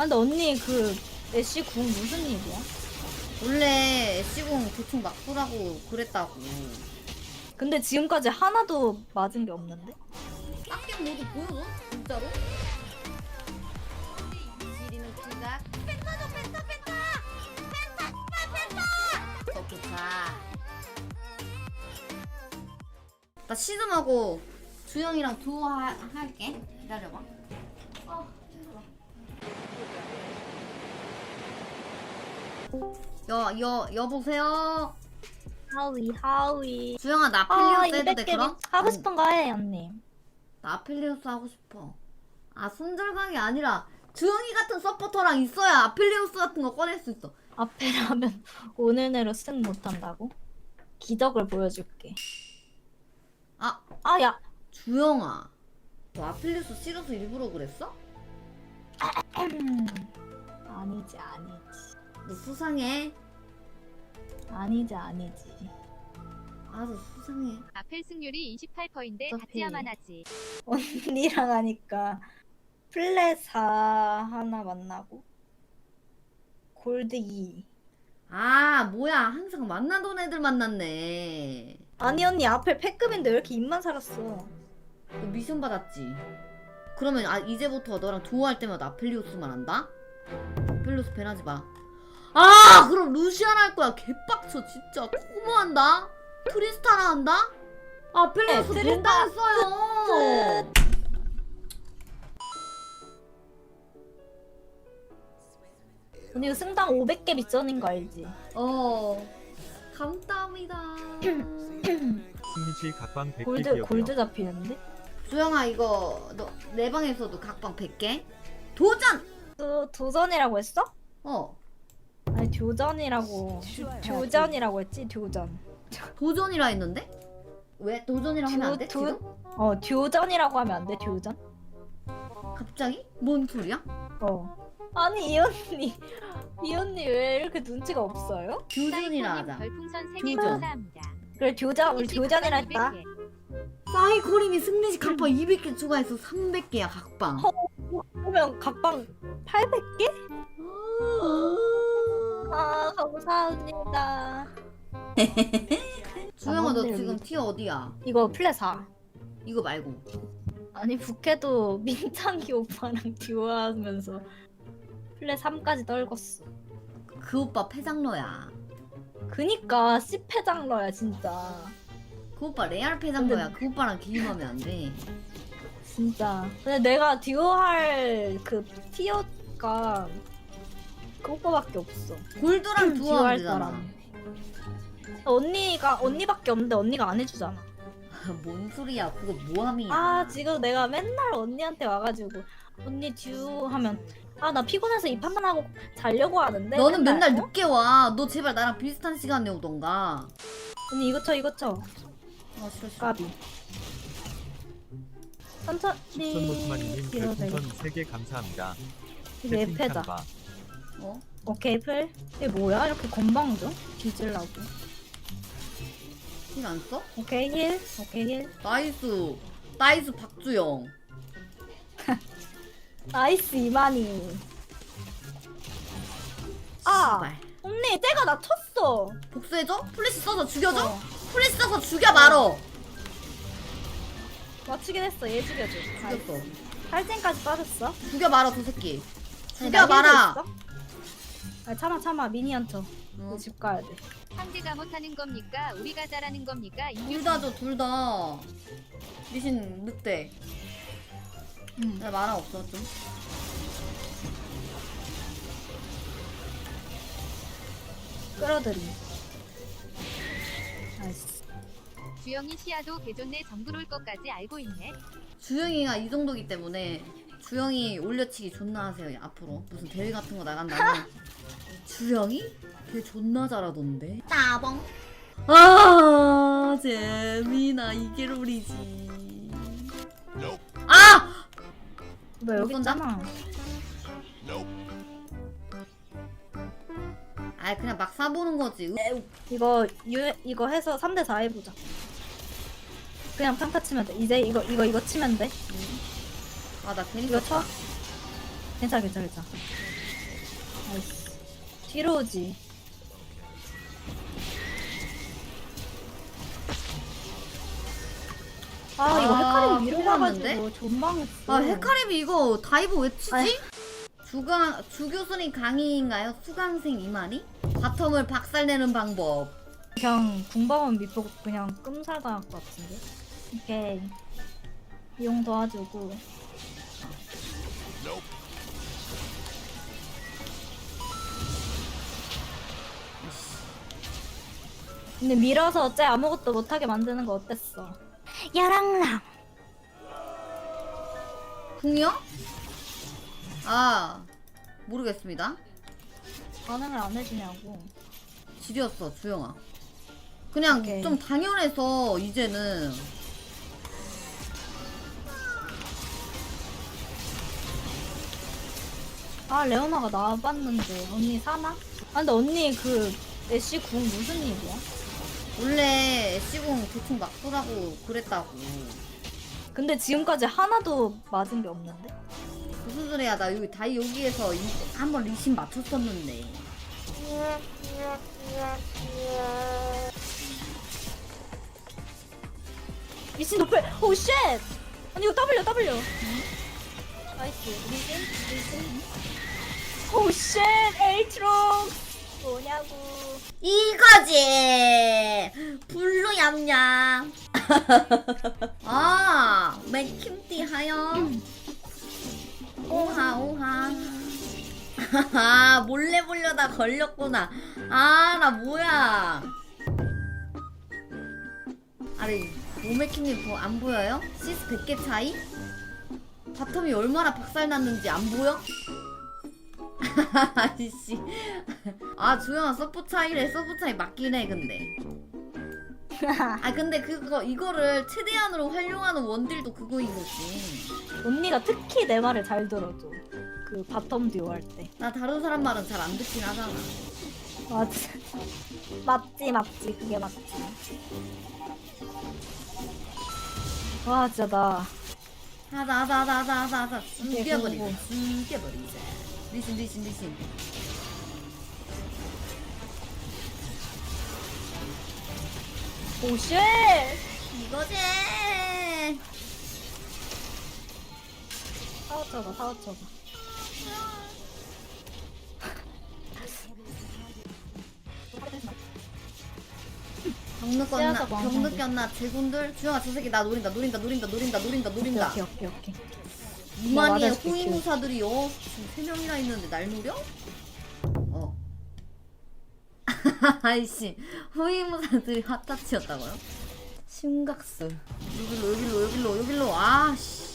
아 근데 언니 그 애쉬 궁 무슨 일이야? 원래 애쉬공 대충 막 쏘라고 그랬다고. 근데 지금까지 하나도 맞은 게 없는데? 빡겜 모두 보여줘? 진짜로? 지리는 킹각. 펜타죠 펜타 펜타! 펜타 펜타 펜타! 좋다. 나 시즌하고 주영이랑 하, 할게. 기다려봐. 여, 여, 여보세요? 하위 하위 주영아, 나아 필리오스 해도 돼, 200개 그럼? 하고 싶은 거 해 언니 나 아필리우스 하고 싶어. 아, 손절강이 아니라 주영이 같은 서포터랑 있어야 아필리우스 같은 거 꺼낼 수 있어. 앞에라면 오늘 내로 승 못한다고? 기적을 보여줄게 아, 아야 주영아. 너 아필리우스 싫어서 일부러 그랬어? 아니지 아니지 너 수상해. 아니지 아니지 알아서 수상해. 아펠 승률이 28%인데 어차피. 같지야만 하지. 언니랑 하니까 플레사 하나 만나고 골드 2 아, 뭐야. 항상 만나던 애들 만났네. 아니 언니 앞에 패급인데 왜 이렇게 입만 살았어 너 미션 받았지? 그러면 아, 이제부터 너랑 두오할 때마다 아필리우스만 한다? 아필리우스 배나지 마. 아, 그럼 루시안 할 거야. 개빡쳐, 진짜. 코모 한다? 트리스타나 한다? 아필리우스 네, 벤다 트리스타. 했어요. 언니 이거 승당 500개 미션인 거 알지? 어, 감사합니다. 승리실 각방 100개 골드. 골드 잡히는데? 주영아, 이거 너 내 방에서도 각방 100개? 도전! 또 도전이라고 했어? 어, 아니 교전이라고 교전이라고 했지 교전 도전이라 했는데? 왜 도전이라 하면 안 돼? 도- 지금? 어 교전이라고 하면 안돼 교전? 갑자기? 뭔 소리야? 어 아니 이 언니 이 언니 왜 이렇게 눈치가 없어요? 교전이라 하자. 별풍선 3개 교전. 감사합니다. 그래 교전 우리 교전이라 했다 200개. 사이코림이 승리시 각방 200개 추가해서 300개야 각방. 허. 그러면 각방 800개? 아 감사합니다 주영아 너 지금 위- 티어 어디야? 이거 플레 4 이거 말고. 아니 부캐도 민창기 오빠랑 듀오하면서 플레 3까지 떨궜어 그 오빠 패장러야. 그니까 씨패장러야 진짜 그 오빠 레알 패장러야. 그 오빠랑 게임하면 안 돼. 진짜 근데 내가 듀오할 그 티어가 그 오빠밖에 없어 골드랑 듀오할 되잖아. 사람 언니가 언니밖에 없는데 언니가 안 해주잖아 뭔 소리야? 그거 모함이야. 아 지금 내가 맨날 언니한테 와가지고 언니 듀오 하면 아 나 피곤해서 이 판만 하고 자려고 하는데 너는 맨날 어? 늦게 와. 너 제발 나랑 비슷한 시간에 오던가. 언니 이거 쳐 이거 쳐 아 싫어 싫어. 까비 천천히 이러다 별풍선 3개 감사합니다. 이게 에페다 참바. 어? 오케이 플 이게 뭐야 이렇게 건방 줘? 뒤질라고 힐안 써? 오케이 힐 오케이 힐 나이스. 나이스 박주영. 나이스 이만희 아 씨발. 언니 쟤가 나 쳤어 복수해줘? 플래시 써서 죽여줘? 어. 플래시 써서 죽여 말어. 맞추긴 했어 얘 죽여줘 죽였어. 팔젠까지 빠졌어 죽여 말어 저 새끼. 죽여 나 말아. 아니 참아 참아 미니언 쳐. 어. 집 가야 돼. 상대가 못하는 겁니까? 우리가 잘하는 겁니까? 둘다 줘, 둘 다. 미신 늑대. 응. 나 만화 없어, 좀. 끌어들이. 나이스. 주영이 시야도 개존내 정글 올 것까지 알고 있네. 주영이가 이 정도기 때문에 주영이 올려치기 존나 하세요, 앞으로. 무슨 대회 같은 거 나간다면. 주영이? 걔 존나 잘하던데. 따봉. 아, 재민아, 이게 롤이지. 아! 너 여기 쏜다? 있잖아. 아, 그냥 막 사보는 거지. 이거 유 이거 해서 3대 4 해보자. 그냥 평타 치면 돼. 이제 이거 이거 이거 치면 돼. 아, 나 괜히 이거 쳐. 괜찮아 괜찮아 괜찮아 나이스 뒤로 오지 아 이거 아, 헷갈리고 위로 가가지고 났는데? 존망했어 아 헤카림이 이거 다이브 왜 치지? 아휴. 주강 주교수님 강의인가요? 수강생 이만희? 바텀을 박살내는 방법. 그냥 궁방은 미포 그냥 끔살 당할 것 같은데 오케이 이용 도와주고 근데 밀어서 쟤 아무것도 못하게 만드는 거 어땠어? 야랑랑 궁이요? 아 모르겠습니다. 반응을 안 해주냐고 지렸어 주영아. 그냥 오케이. 좀 당연해서 이제는 아 레오나가 나와봤는데 언니 사나? 아 근데 언니 그 애쉬 궁 무슨 일이야? 원래 애쉬궁 대충 막 쏘라고 그랬다고. 근데 지금까지 하나도 맞은 게 없는데? 무슨 소리야 나 여기 다이 여기에서 이- 한번 리신 맞췄었는데. 미친 노플! 오 쉣! 아니 이거 W W! 나이스 리신? 리신? 오 쉣! 에이트롱! 뭐냐고 이거지 블루 얌얌 아 맥킴띠 하영 오하 오하 아 몰래 보려다 걸렸구나 아 나 뭐야 아니 모메킴님 뭐안 보여요? 시스 100개 차이? 바텀이 얼마나 박살났는지 안 보여? 아이씨. 아 주영아 서포 차이래. 서포 차이 맞긴 해 근데. 아 근데 그거 이거를 최대한으로 활용하는 원딜도 그거인 거지. 언니가 특히 내 말을 잘 들어줘. 그 바텀 듀오 할 때. 나 다른 사람 말은 잘 안 듣긴 하잖아. 맞지 맞지 맞지. 그게 맞지. 와 진짜 나 하자 하자 하자 하자 오케이, 죽여버리자. 고고. 죽여버리자. 리신 리신 리신. 오 쉣! 이거지. 사오쳐가 사오쳐가 병 느꼈나 씨앗하고 병 왕성도. 느꼈나 제군들? 주영아 저 새끼 나 노린다 노린다 노린다 노린다 노린다 노린다. 오케이 오케이 오케이 무만이의 맞아줄게, 호위무사들이 어 지금 세 명이나 있는데 날 노려? 어. 아이씨 호위무사들이 핫타치였다고요? 심각수 여길로 여길로 여길로 여길로. 아씨.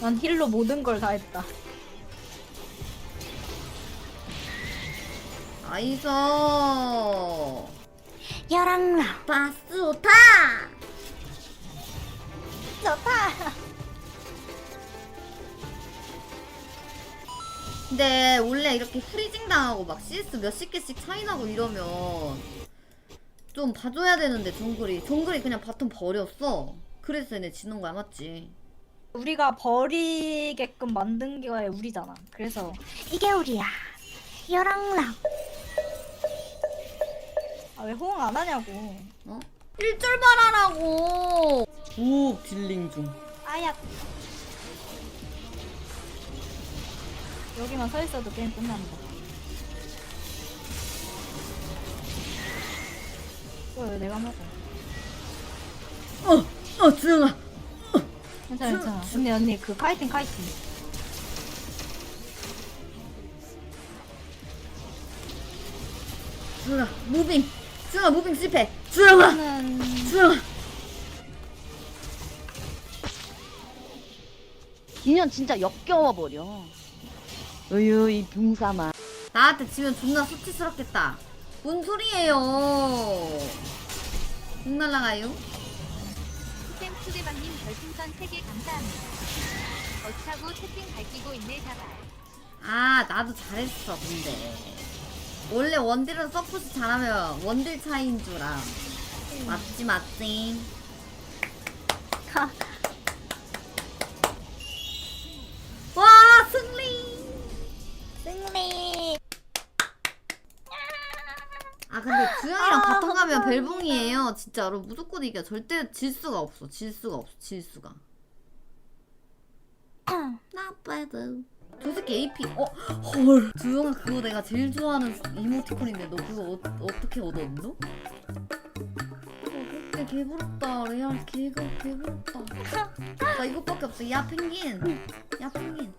난 힐로 모든 걸 다 했다 아이서 야랑랑 바스 좋다. 좋다. 근데 원래 이렇게 프리징 당하고 막 CS 몇십 개씩 차이 나고 이러면 좀 봐줘야 되는데 정글이. 정글이 그냥 바텀 버렸어. 그래서 얘네 지는 거야 맞지? 우리가 버리게끔 만든 게 우리잖아. 그래서 이게 우리야. 야랑랑 아 왜 호응 안 하냐고. 어? 1절 말하라고. 오 딜링 중. 아야. 여기만 서 있어도 게임 끝난다. 이거 왜 내가 먹어. 어! 어 주영아. 괜찮아 괜찮아. 언니 언니 그 카이팅 카이팅. 주영아 무빙 주영아 무빙 실패 주영아 저는 주영아 인연 진짜 역겨워 버려. 으유 이 붕사마. 나한테 지면 존나 수치스럽겠다 뭔 소리예요 공 날라가요? 쌤 초대방님 별풍선 3개 감사합니다. 어차고 채팅 밝히고 있네 자발. 아 나도 잘했어 근데 원래 원딜은 서포트 잘하면 원딜 차이인 줄 알아 맞지 맞지. 하. 와 승리. 승리. 아 근데 주영이랑 아, 바텀 가면 감사합니다. 벨붕이에요 진짜로 무조건 이겨 절대 질 수가 없어 질 수가 없어 질 수가 나빠도 저 새끼 AP 어? 헐. 주영아 그거 내가 제일 좋아하는 이모티콘인데 너 그거 어, 어떻게 얻었노? 어, 개부럽다 레알 개가 개부럽다. 나 이것밖에 없어. 야 펭귄. 야 펭귄